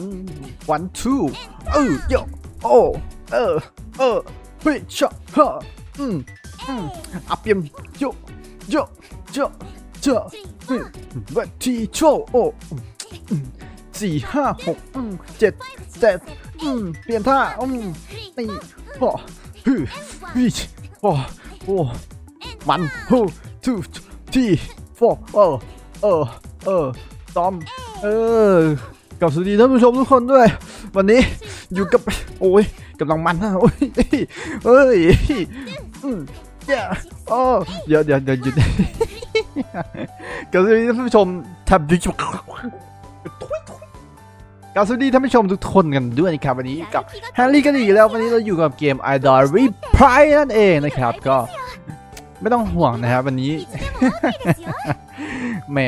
one one two เออโยโอเออเออเฮ้ยชะฮะอืมอืมอับเปียมโยโยโยโยอืมวันที่โชโออืมสี่ห้าหกอืมเจ็ดเจ็ดอืมเปลี่ยนท่าอืมนี่โอ้ฮึฮึโอ้โอ้มันฮูทูทีโฟเออเออเออตอมเออ กับสวัสดีท่านผู้ชมทุกคนด้วย วันนี้อยู่กับโอ้ยกำลังมันนะโอ้ยเอ้ยเดี๋ยวโอ้เดี๋ยวเดี๋ยวเดี๋ยวหยุดกับสวัสดีท่านผู้ชมทำดิจิกับสวัสดีท่านผู้ชมทุกคนกันด้วยนะครับวันนี้กับแฮร์รี่กันอีกแล้ววันนี้เราอยู่กับเกม i d o l Replay นั่นเองนะครับก็ไม่ต้องห่วงนะครับวันนี้แหม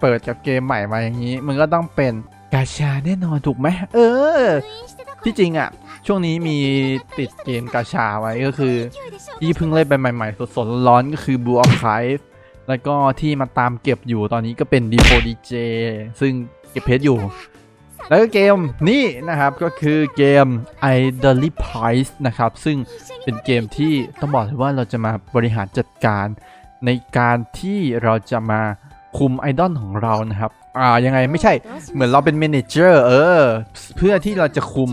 เปิดกับเกมใหม่มาอย่างนี้ มันก็ต้องเป็น กาชาแน่นอนถูกไหมเออ ที่จริงอะ ช่วงนี้มีติดเกมกาชาไว้ก็คือ ที่เพิ่งเล่นไปใหม่ๆ สดๆร้อนๆก็คือ Blue Archive แล้วก็ที่มาตามเก็บอยู่ตอนนี้ก็เป็น d ีโ DJ ซึ่งเก็บเพชรอยู่ แล้วก็เกมนี่นะครับก็คือเกม i d o l y Price นะครับ ซึ่งเป็นเกมที่ต้องบอกเลยว่าเราจะมาบริหารจัดการในการที่เราจะมาคุมไอดอลของเรานะครับ อ่ายังไงไม่ใช่เหมือนเราเป็นเมเนเจอร์เออ เพื่อที่เราจะคุม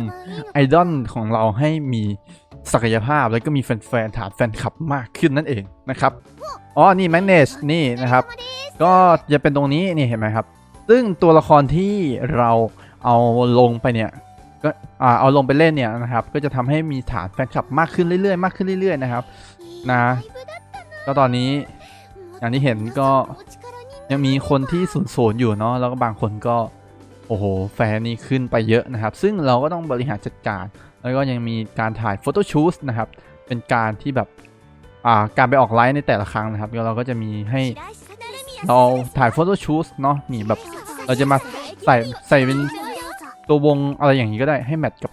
ไอดอลของเราให้มีศักยภาพแล้วก็มีแฟนๆฐานแฟนคลับมากขึ้นนั่นเองนะครับ อ๋อ นี่ manage นี่นะครับ ก็จะเป็นตรงนี้นี่เห็นไหมครับ ซึ่งตัวละครที่เราเอาลงไปเนี่ย ก็อ่าเอาลงไปเล่นเนี่ยนะครับ ก็จะทำให้มีฐานแฟนคลับมากขึ้นเรื่อยๆ มากขึ้นเรื่อยๆ นะครับ นะ ก็ตอนนี้อย่างที่เห็นก็ ยังมีคนที่สูญสูญอยู่เนาะแล้วก็บางคนก็โอ้โหแฟนนี่ขึ้นไปเยอะนะครับ ซึ่งเราก็ต้องบริหารจัดการ แล้วก็ยังมีการถ่ายโฟโต้ชูตนะครับ เป็นการที่แบบอ่าการไปออกไลฟ์ในแต่ละครั้งนะครับเราก็จะมีให้เราถ่ายโฟโต้ชูตเนาะนี่แบบเราจะมาใส่ใส่เป็นตัววงอะไรอย่างนี้ก็ได้ให้แมทกับ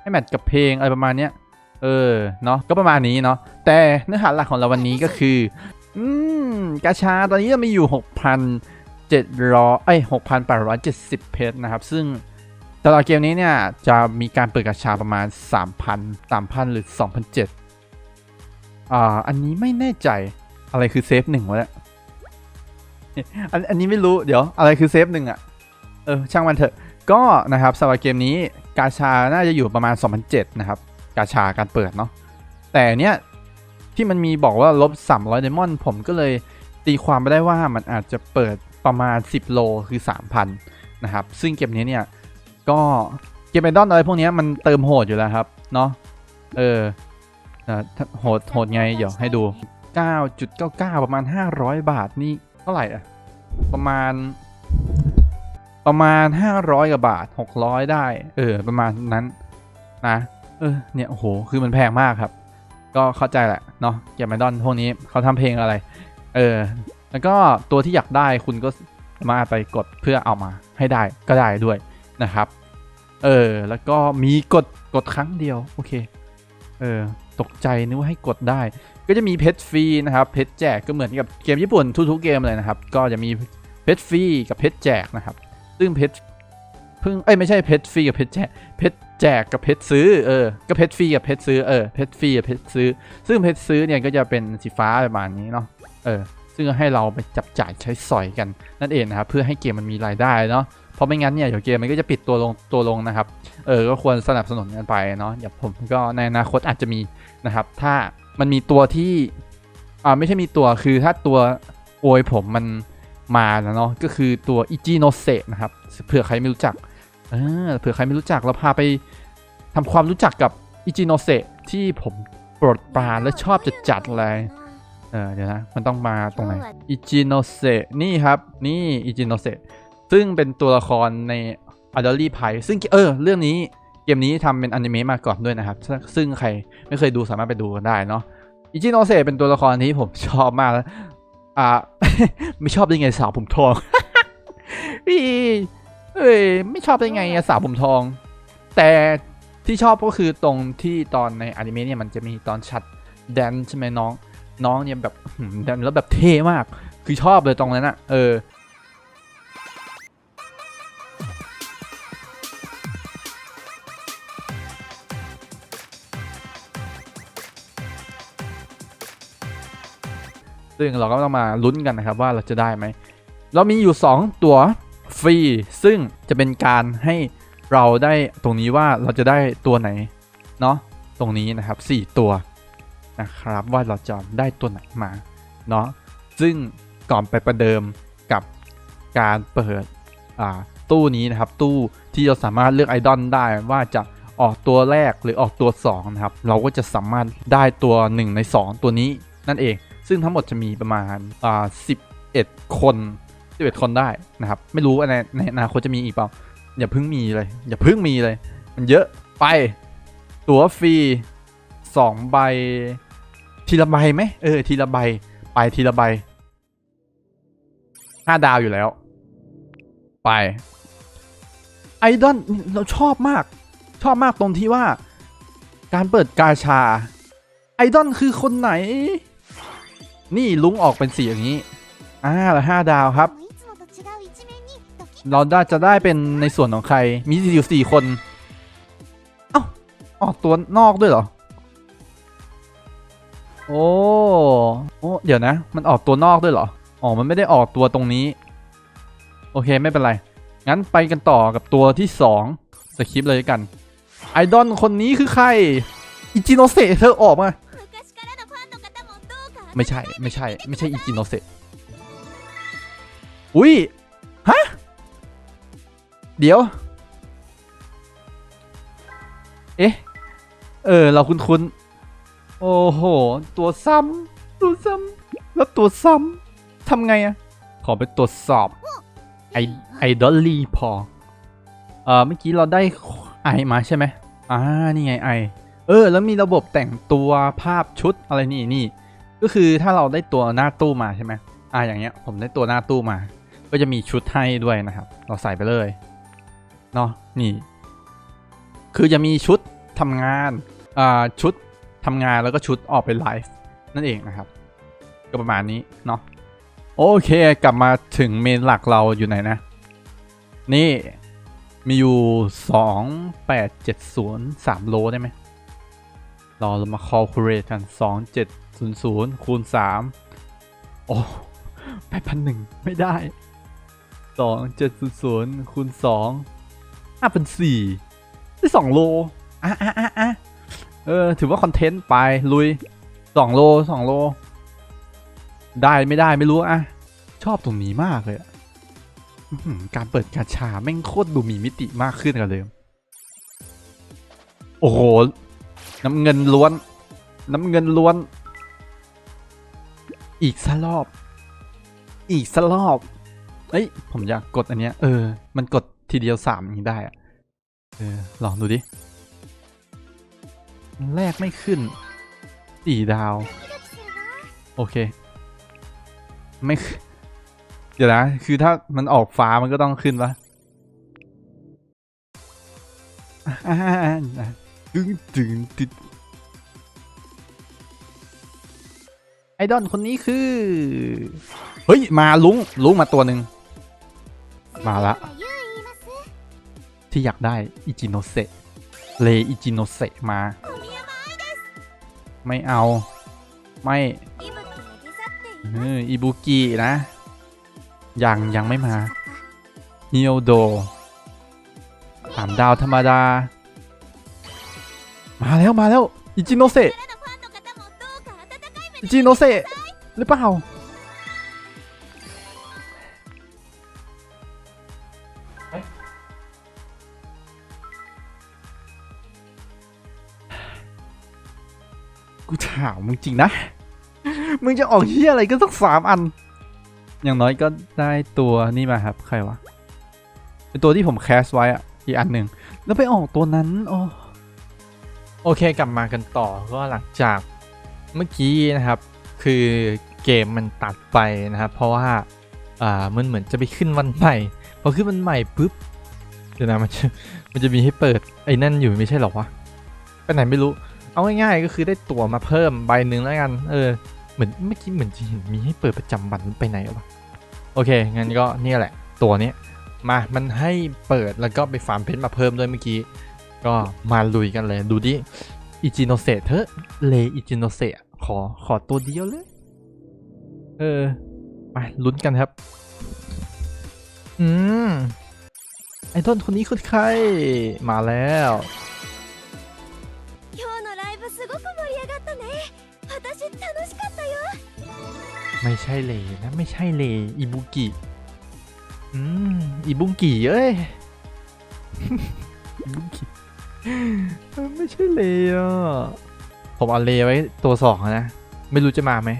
ให้แมทกับเพลงอะไรประมาณเนี้ยเออเนาะก็ประมาณนี้เนาะแต่เนื้อหาหลักของเราวันนี้ก็คือ อืมกาชาตอนนี้เรามีอยู่ 6,700เอ้ย6,870 เพชรนะครับ ซึ่งตลอดเกมนี้เนี่ยจะมีการเปิดกาชาประมาณ 3,000 3,000 หรือ 2,007อ่าอันนี้ไม่แน่ใจอะไรคือเซฟหนึ่งวะเนี่ยอันอันนี้ไม่รู้เดี๋ยวอะไรคือเซฟหนึ่งอะเออช่างมันเถอะก็นะครับสำหรับเกมนี้กาชาน่าจะอยู่ประมาณ 2,007นะครับ กาชาการเปิดเนาะแต่เนี้ย ที่มันมีบอกว่าลบ300ไดมอนด์ผมก็เลยตีความไปได้ว่ามันอาจจะเปิดประมาณ 10 โลคือ 3,000 นะครับ ซึ่งเกมนี้เนี่ย ก็เกมไอดอนอะไรพวกเนี้ยมันเติมโหดอยู่แล้วครับ เนาะเออเอ่อโหดโหดไงเดี๋ยวให้ดู 9.99 ประมาณ 500 บาทนี่เท่าไหร่อะประมาณ ประมาณ 500กว่าบาท 600 ได้ เออ ประมาณนั้นนะ เออเนี่ยโอ้โห คือมันแพงมากครับ ก็เข้าใจแหละเนาะเกมไอดอนพวกนี้เขาทำเพลงอะไร เออ แล้วก็ตัวที่อยากได้คุณก็มาไปกดเพื่อเอามาให้ได้ก็ได้ด้วยนะครับ เออ แล้วก็มีกดกดครั้งเดียว โอเค เออ ตกใจนึกว่าให้กดได้ ก็จะมีเพชรฟรีนะครับ เพชรแจกก็เหมือนกับเกมญี่ปุ่นทุกๆเกมเลยนะครับ ก็จะมีเพชรฟรีกับเพชรแจกนะครับ ซึ่งเพชรเพิ่ง เอ้ยไม่ใช่เพชรฟรีกับเพชรแจก เพชร แจกกับเพชรซื้อเออก็เพชรฟรีกับเพชรซื้อเออเพชรฟรีกับเพชรซื้อ ซึ่งเพชรซื้อเนี่ยก็จะเป็นสีฟ้าประมาณนี้เนาะเออซึ่งให้เราไปจับจ่ายใช้สอยกันนั่นเองนะครับเพื่อให้เกมมันมีรายได้เนาะเพราะไม่งั้นเนี่ยเดี๋ยวเกมมันก็จะปิดตัวลงตัวลงนะครับเออก็ควรสนับสนุนกันไปเนาะอย่าผมก็ในอนาคตอาจจะมีนะครับ ถ้ามันมีตัวที่อ่าไม่ใช่มีตัวคือถ้าตัวโอยผมมันมาแล้วเนาะก็คือตัวอิจิโนเซะนะครับเผื่อใครไม่รู้จัก เออเผื่อใครไม่รู้จักเราพาไปทำความรู้จักกับอิจิโนเซะที่ผมโปรดปรานและชอบจะจัดเลยเออเดี๋ยวนะ มันต้องมาตรงไหนอิจิโนเซะนี่ครับ นี่อิจิโนเซะซึ่งเป็นตัวละครในอ d ด l ลี่ไพซึ่งเออ เรื่องนี้เกมนี้ทำเป็นอนิเมะมาก่อนด้วยนะครับซึ่งซึ่งใครไม่เคยดูสามารถไปดูกันได้เนาะอิจิโนเซะเป็นตัวละครที่ผมชอบมากแล้วอ่า ไม่ชอบได้ไงสาวผมทองพี่เอ้ยไม่ชอบได้ไงอะสาวผมทอง แต่ที่ชอบก็คือตรงที่ตอนในอนิเมะเนี่ยมันจะมีตอนชัดแดนใช่ไหมน้อง น้องเนี่ยแบบแดนแล้วแบบเท่มาก คือชอบเลยตรงนั้นอะเออซึ่งเราก็ต้องมาลุ้นกันนะครับว่าเราจะได้ไหม เรามีอยู่ 2 ตัว ฟรี ซึ่งจะเป็นการให้เราได้ตรงนี้ว่าเราจะได้ตัวไหน เนาะตรงนี้นะครับ 4 ตัวนะครับว่าเราจะได้ตัวไหนมาเนาะซึ่งก่อนไปประเดิมกับการเปิดตู้นี้นะครับ ตู้ที่เราสามารถเลือกไอดอลได้ว่าจะออกตัวแรกหรือออกตัว 2 นะครับ เราก็จะสามารถได้ตัว 1 ใน 2 ตัวนี้นั่นเอง ซึ่งทั้งหมดจะมีประมาณอ่า11 คน 11 คนได้นะครับ ไม่รู้ในในอนาคตจะมีอีกเปล่า อย่าเพิ่งมีเลย อย่าเพิ่งมีเลย มันเยอะไป ตั๋วฟรีสองใบ ทีละใบไหมเออ ทีละใบ ไปทีละใบห้าดาวอยู่แล้ว ไปไอดอลเราชอบมาก ชอบมากตรงที่ว่า การเปิดกาชา ไอดอลคือคนไหน นี่ลุงออกเป็นสีอย่างนี้อ่าแล้วห้าดาวครับ เราได้จะได้เป็นในส่วนของใคร มีอยู่สี่คน เอ้าออกตัวนอกด้วยเหรอ โอ้ โอ้ เดี๋ยวนะ มันออกตัวนอกด้วยเหรอ อ๋อ มันไม่ได้ออกตัวตรงนี้ โอเค ไม่เป็นไร งั้นไปกันต่อกับตัวที่สองสคริปต์เลยละกัน ไอดอลคนนี้คือใคร อิจิโนเซะเธอออกมา ไม่ใช่ ไม่ใช่ ไม่ใช่อิจิโนเซะอุ้ยฮะ เดี๋ยว เอ๊ะ เออ เราคุ้นๆ โอ้โห ตัวซ้ำ ตัวซ้ำ แล้วตัวซ้ำ ทำไงอะขอไปตรวจสอบ ไอไอดอลลี่พอ เอ่อเมื่อกี้เราได้ไอมาใช่ไหมอ่า นี่ไงไอ เออ แล้วมีระบบแต่งตัวภาพชุดอะไรนี่นี่ ก็คือถ้าเราได้ตัวหน้าตู้มาใช่ไหมอ่าอย่างเงี้ย ผมได้ตัวหน้าตู้มา ก็จะมีชุดให้ด้วยนะครับ เราใส่ไปเลย เนาะนี่ คือจะมีชุดทำงานอ่าชุดทำงานแล้วก็ชุดออกไปไลฟ์นั่นเองนะครับ ก็ประมาณนี้เนาะโอเคกลับมาถึงเมนหลักเราอยู่ไหนนะ นี่มีอยู่ 2 8 7 0 3 โลได้ไหมเราเรามา calculate กัน 2 7 0 0 คูณ 3 โอ้แปดพันหนึ่งไม่ได้ 2 7 0 0 คูณ 2 อะเป็น4ได้2โลอะอะอะอะเออ ถือว่าคอนเทนต์ไปลุย2โล2โล ได้ไม่ได้ไม่รู้อะ ชอบตรงนี้มากเลยการเปิดกาชาแม่งโคตรดูมีมิติมากขึ้นกันเลย โอ้โห น้ำเงินล้วน น้ำเงินล้วน อีกสักรอบ อีกสักรอบ เอ้ย ผมอยากกดอันเนี้ย เออ มันกดทีเดียวสามอย่างนี้ได้อะ เออลองดูดิแรกไม่ขึ้นสี่ดาว โอเค ไม่ขึ้นเดี๋ยวนะ คือถ้ามันออกฟ้ามันก็ต้องขึ้นปะอ่าอ่าตึงตึงตึงไอดอลคนนี้คือ เฮ้ย มาลุงลุงมาตัวหนึ่งมาละ ที่อยากได้อิจิโนเซะเลอิจิโนเซะมา ไม่เอา ไม่เอออิบุกินะ ยัง ยังไม่มาฮิโอโดสามดาวธรรมดา มาแล้ว มาแล้ว อิจิโนเซะอิจิโนเซะหรือเปล่า กูถามมึงจริงนะ มึงจะออกเฮียอะไรก็สักสามอัน อย่างน้อยก็ได้ตัวนี่มาครับ ใครวะ เป็นตัวที่ผมแคสไว้อะอีกอันหนึ่ง แล้วไปออกตัวนั้น โอ้โอเคกลับมากันต่อก็หลังจากเมื่อกี้นะครับ คือเกมมันตัดไปนะครับ เพราะว่าอ่ามันเหมือนจะไปขึ้นวันใหม่พอขึ้นวันใหม่ปุ๊บเดี๋ยวนะมันจะมันจะมีให้เปิดไอ้นั่นอยู่ไม่ใช่หรอวะไปไหนไม่รู้ เอาง่ายๆก็คือได้ตั๋วมาเพิ่มใบหนึ่งแล้วกัน เออ เหมือนเมื่อกี้เหมือนจะเห็นมีให้เปิดประจำวันไปไหนวะโอเค งั้นก็เนี่ยแหละ ตัวเนี้ยมามันให้เปิดแล้วก็ไปฟาร์มเพชรมาเพิ่มด้วยเมื่อกี้ ก็มาลุยกันเลย ดูดิอิจิโนเซะเถอเลอิจิโนเซะขอขอตัวเดียวเลย เออมาลุ้นกันครับ อืม ไอ้ต้นคนนี้คือใคร มาแล้ว ไม่ใช่เลนะ ไม่ใช่เลอิบุกิ อืมอิบุกิเอ้ยอิบุกิไม่ใช่เลอะผมเอาเลไว้ตัวสองนะ ไม่รู้จะมาไหม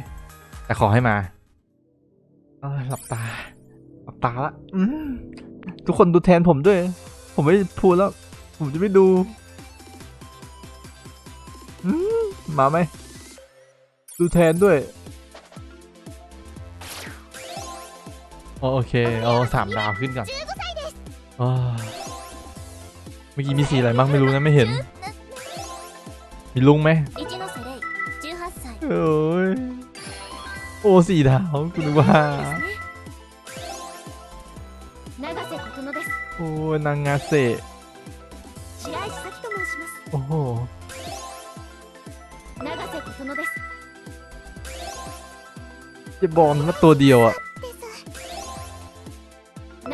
แต่ขอให้มาหลับตา หลับตาละทุกคนดูแทนผมด้วย ผมไม่พูดแล้ว ผมจะไม่ดู มาไหมดูแทนด้วยโอเคเอาสามดาวขึ้นก่อนอ๋อเมื่อกี้มีสีอะไรบ้างไม่รู้นะไม่เห็น มีลุงไหมโอ้ยโอ้สี่ดาวคุณว่าโอ้นางงาเซโอ้ จะบอลมาตัวเดียวอะ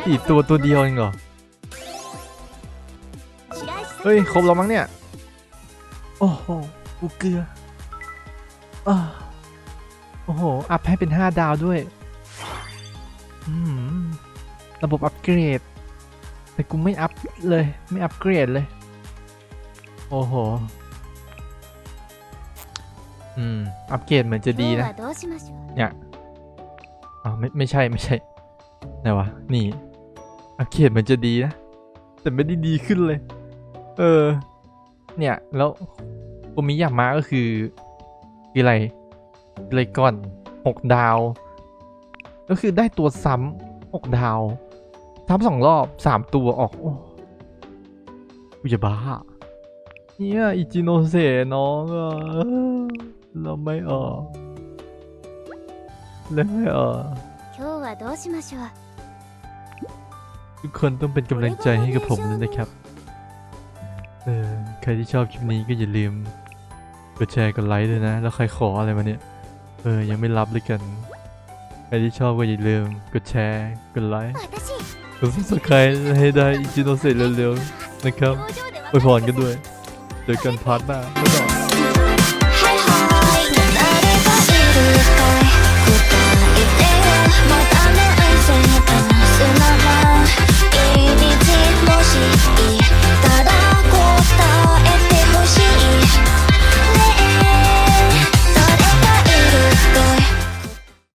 สี่ตัวตัวเดียวเองเหรอ เฮ้ย ครบแล้วมั้งเนี่ย โอ้โหกูเกลืออโอ้โห อัพให้เป็นห้าดาวด้วยระบบอัพเกรด แต่กูไม่อัพเลย ไม่อัพเกรดเลย โอ้โห อืม อัพเกรดเหมือนจะดีนะ เนี่ย อ๋อไม่ไม่ใช่ไม่ใช่ไหนวะ นี่อัปเกรดมือนจะดีนะ แต่ไม่ได้ดีขึ้นเลย เออ เนี่ย แล้วกูมีอย่างมาก็คือคืออะไรคือะไรก่อนหกดาว ก็คือได้ตัวซ้ำหกดาวซ้ำสองรอบสามตัวออก โอ้กูจะบ้า เนี่ย อิจิโนเซะน้องอะเราไม่ออก แล้ว今日はどうしましょうทุกคนต้องเป็นกำลังใจให้กับผมด้วยนะครับ เออ ใครที่ชอบคลิปนี้ก็อย่าลืม กดแชร์กดไลค์ด้วยนะ แล้วใครขออะไรมาเนี่ย เออ ยังไม่รับเลยกัน ใครที่ชอบก็อย่าลืม กดแชร์ กดไลค์กดซับสไครต์ให้ได้อิจิโนเซ่เร็วๆนะครับไปผ่อนกันด้วย เจอกันพาร์ทหน้าไม่ยบาย またの愛され砂は入りも